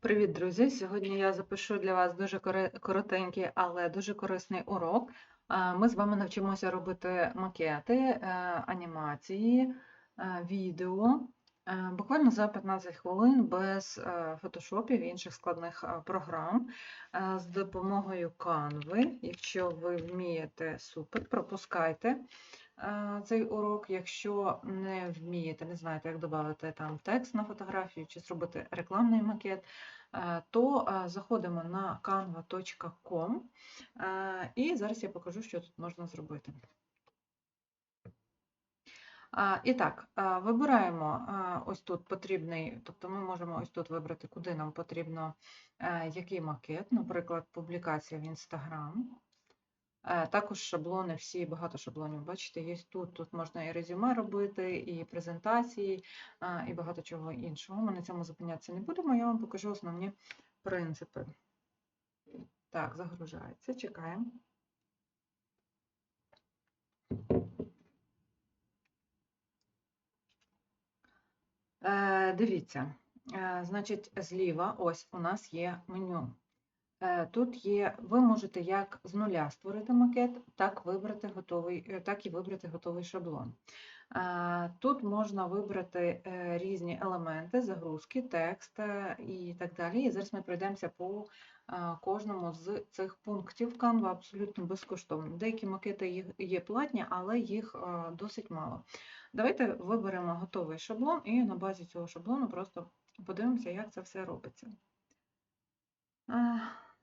Привіт, друзі! Сьогодні я запишу для вас дуже коротенький, але дуже корисний урок. Ми з вами навчимося робити макети, е, анімації, е, відео е, буквально за 15 хвилин без фотошопів і інших складних програм з допомогою Canva. Якщо ви вмієте, супер, пропускайте цей урок. Якщо не вмієте, не знаєте, як додати там текст на фотографію чи зробити рекламний макет, е, то е, заходимо на canva.com е, і зараз я покажу, що тут можна зробити. І так, вибираємо ось тут потрібний, тобто ми можемо ось тут вибрати, куди нам потрібно е, який макет, наприклад, публікація в Instagram. Е, Також шаблони, всі багато шаблонів, бачите, є тут. Тут можна і резюме робити, і презентації, і багато чого іншого. Ми на цьому зупинятися не будемо, я вам покажу основні принципи. Так, загружається, чекаємо. Е, Дивіться, е, значить, зліва ось у нас є меню. Е, Тут є, ви можете як з нуля створити макет, так, вибрати готовий, е, так і вибрати готовий шаблон. Е, Тут можна вибрати різні елементи, загрузки, текст і так далі. І зараз ми пройдемося по кожному з цих пунктів. Canva абсолютно безкоштовно. Деякі макети є платні, але їх досить мало. Давайте виберемо готовий шаблон і на базі цього шаблону просто подивимося, як це все робиться.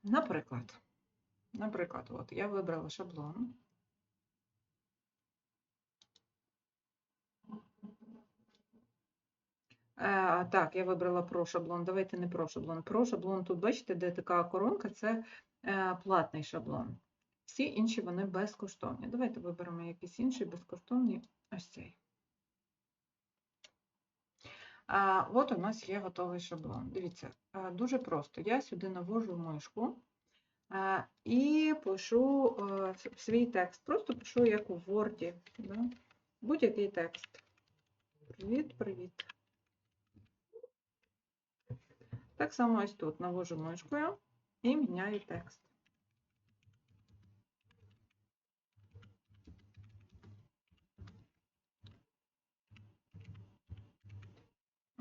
Наприклад, наприклад, от я вибрала шаблон. Е, Так, я вибрала про шаблон. Давайте не про шаблон. Про шаблон тут, бачите, де така коронка, це е, платний шаблон. Всі інші вони безкоштовні. Давайте виберемо якийсь інший безкоштовний ось цей. От у нас є готовий шаблон. Дивіться, дуже просто. Я сюди навожу мишку і пишу е, свій текст. Просто пишу як у Word. Да? Будь-який текст. Привіт, привіт. Так само ось тут навожу мишкою і міняю текст.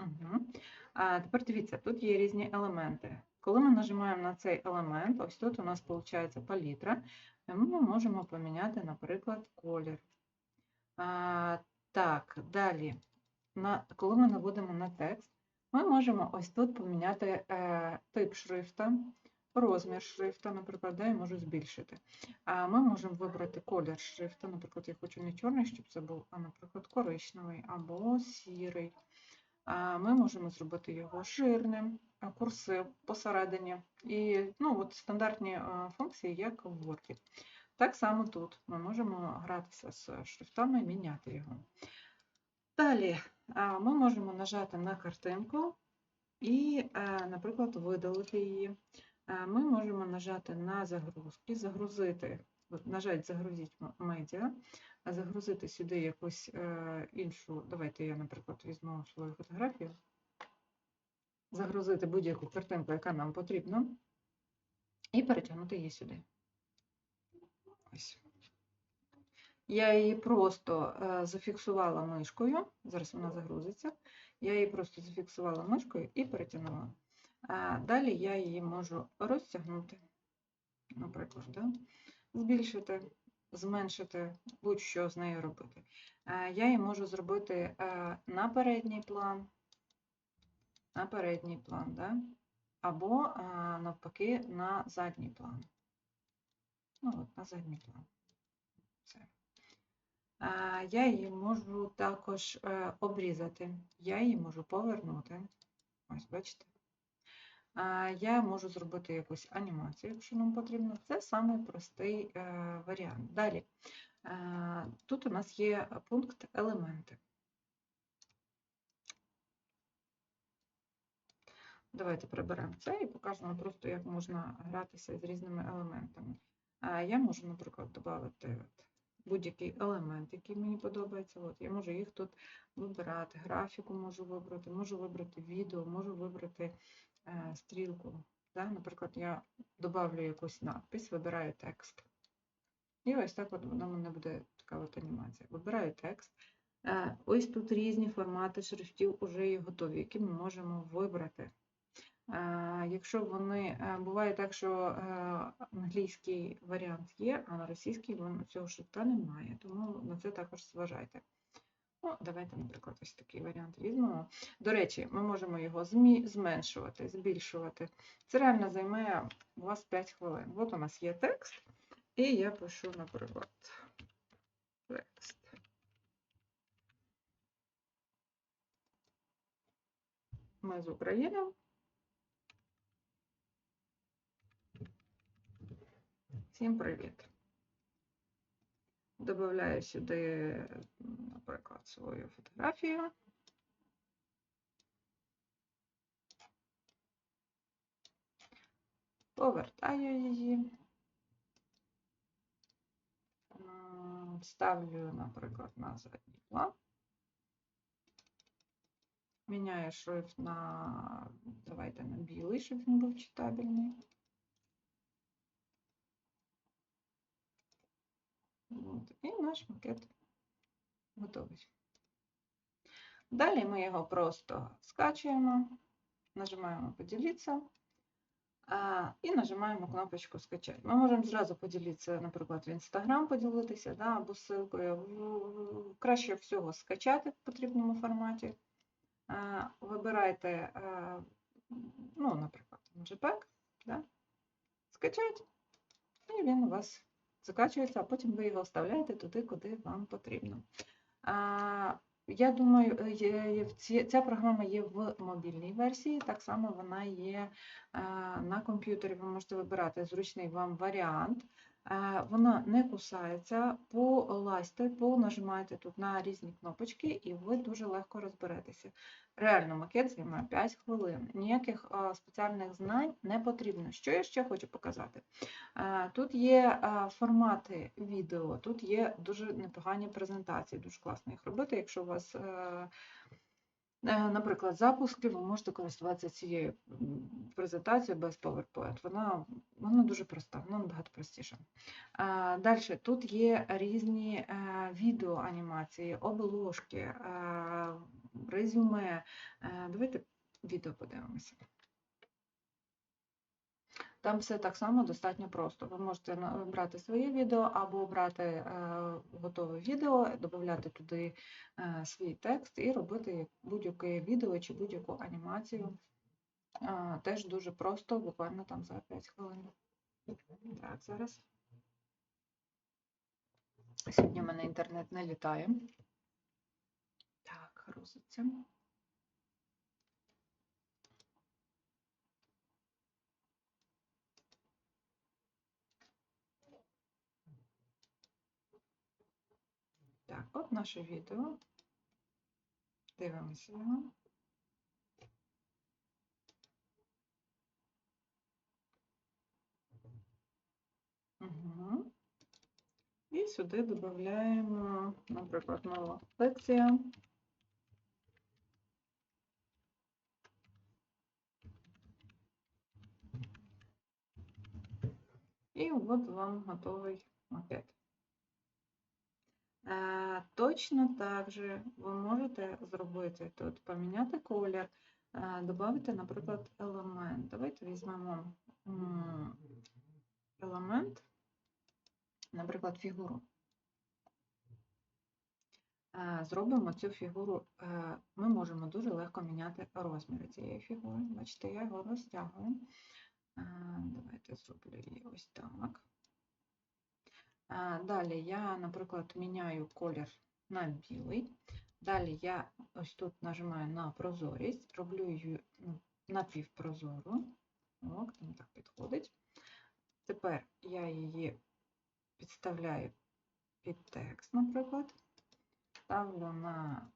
Угу. А тепер дивіться, тут є різні елементи. Коли ми нажимаємо на цей елемент, ось тут у нас виходить палітра, ми можемо поміняти, наприклад, колір. А, так, далі, на, коли ми наводимо на текст, ми можемо ось тут поміняти е, тип шрифта, розмір шрифта, наприклад, да, я можу збільшити. А ми можемо вибрати колір шрифта, наприклад, я хочу не чорний, щоб це був, а, наприклад, коричневий або сірий. Ми можемо зробити його жирним, курсив посередині. І ну, от стандартні функції, як в Word. Так само тут ми можемо гратися з шрифтами, міняти його. Далі ми можемо нажати на картинку і, наприклад, видалити її. Ми можемо нажати на загрузки, загрузити, от нажати загрузити медіа, а загрузити сюди якусь е, іншу. Давайте я, наприклад, візьму свою фотографію, загрузити будь-яку картинку, яка нам потрібна, і перетягнути її сюди. Ось. Я її просто е, зафіксувала мишкою, зараз вона загрузиться. Я її просто зафіксувала мишкою і перетягнула. А далі я її можу розтягнути, наприклад, да? Збільшити, зменшити, будь-що з нею робити. Е, Я її можу зробити е, на передній план, на передній план, да? або е, навпаки на задній план. Ну, от, на задній план. Все. Я її можу також обрізати, я її можу повернути. Ось, бачите. Я можу зробити якусь анімацію, якщо нам потрібно. Це самий простий е, варіант. Далі. Е, Тут у нас є пункт елементи. Давайте приберемо це і покажемо просто, як можна гратися з різними елементами. Я можу, наприклад, додати будь-який елемент, який мені подобається. От, я можу їх тут вибирати, графіку можу вибрати, можу вибрати відео, можу вибрати стрілку. Да? Наприклад, я добавлю якусь надпись, вибираю текст. І ось так от воно в мене буде така от анімація. Вибираю текст. Е, Ось тут різні формати шрифтів вже є готові, які ми можемо вибрати. Е, Якщо вони е, буває так, що е, англійський варіант є, а на російський цього шрифта немає, тому на це також зважайте. Ну, давайте, наприклад, ось такий варіант візьмемо. До речі, ми можемо його зменшувати, збільшувати. Це реально займе у вас 5 хвилин. От у нас є текст, і я пишу, наприклад, текст. Ми з України. Всім привіт. Добавляю сюди, наприклад, свою фотографію. Повертаю її. Ставлю, наприклад, на задній план. Міняю шрифт на, давайте на білий, щоб він був читабельний. От, І наш макет готовий. Далі ми його просто скачуємо, нажимаємо поділитися і нажимаємо кнопочку скачати. Ми можемо зразу поділитися, наприклад, в Instagram поділитися, да, або ссылкою. Краще всього скачати в потрібному форматі. Вибирайте, ну, наприклад, JPEG, да, скачати, і він у вас закачується, а потім ви його вставляєте туди, куди вам потрібно. Я думаю, е, ця програма є в мобільній версії, так само вона є а, на комп'ютері. Ви можете вибирати зручний вам варіант. Е, Вона не кусається, полазьте, понажимайте тут на різні кнопочки, і ви дуже легко розберетеся. Реально, макет займає 5 хвилин. Ніяких спеціальних знань не потрібно. Що я ще хочу показати? Е, Тут є формати відео, тут є дуже непогані презентації, дуже класно їх робити. Якщо у вас, е, е, наприклад, запуски, ви можете користуватися цією презентацією без PowerPoint. Вона, вона дуже проста, вона набагато простіша. Далі тут є різні е, відеоанімації, обложки, е, резюме. Е, Давайте відео подивимося. Там все так само достатньо просто. Ви можете брати своє відео або брати е, готове відео, додати туди е, свій текст і робити будь-яке відео чи будь-яку анімацію. Теж дуже просто, буквально там за 5 хвилин. Так, зараз. Сьогодні в мене інтернет не літає. Так, грузиться. Так, от наше відео. Дивимося його. Угу. І сюди додаємо, наприклад, нова лекція. І от вам готовий макет. Точно так же ви можете зробити тут, поміняти колір, додати, наприклад, елемент. Давайте візьмемо елемент, наприклад, фігуру. Зробимо цю фігуру, ми можемо дуже легко міняти розміри цієї фігури. Бачите, я його розтягую. Давайте зроблю її ось так. Далі я, наприклад, міняю колір на білий. Далі я ось тут нажимаю на прозорість, роблю її ну, напівпрозору. Ок, там так підходить. Тепер я її підставляю під текст, наприклад. Ставлю на,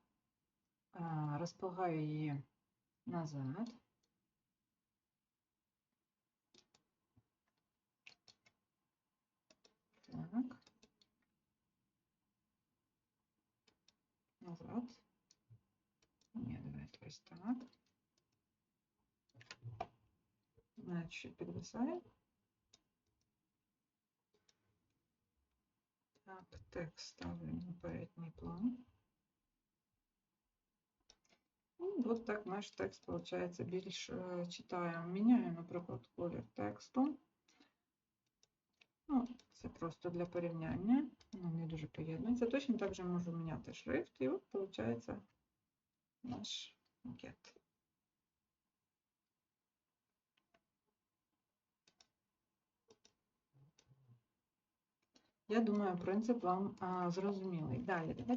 а, її назад. Так. Назад. Ні, давайте ось так. навіть ще підвисає. Так, текст ставлю на передній план. Ну, от так наш текст, виходить, більш е, читаємо. Міняю, наприклад, колір тексту. Просто для порівняння. Воно не дуже поєднується. Точно так же можу міняти шрифт, і от виходить наш макет. Я думаю, принцип вам а, зрозумілий. Далі, давайте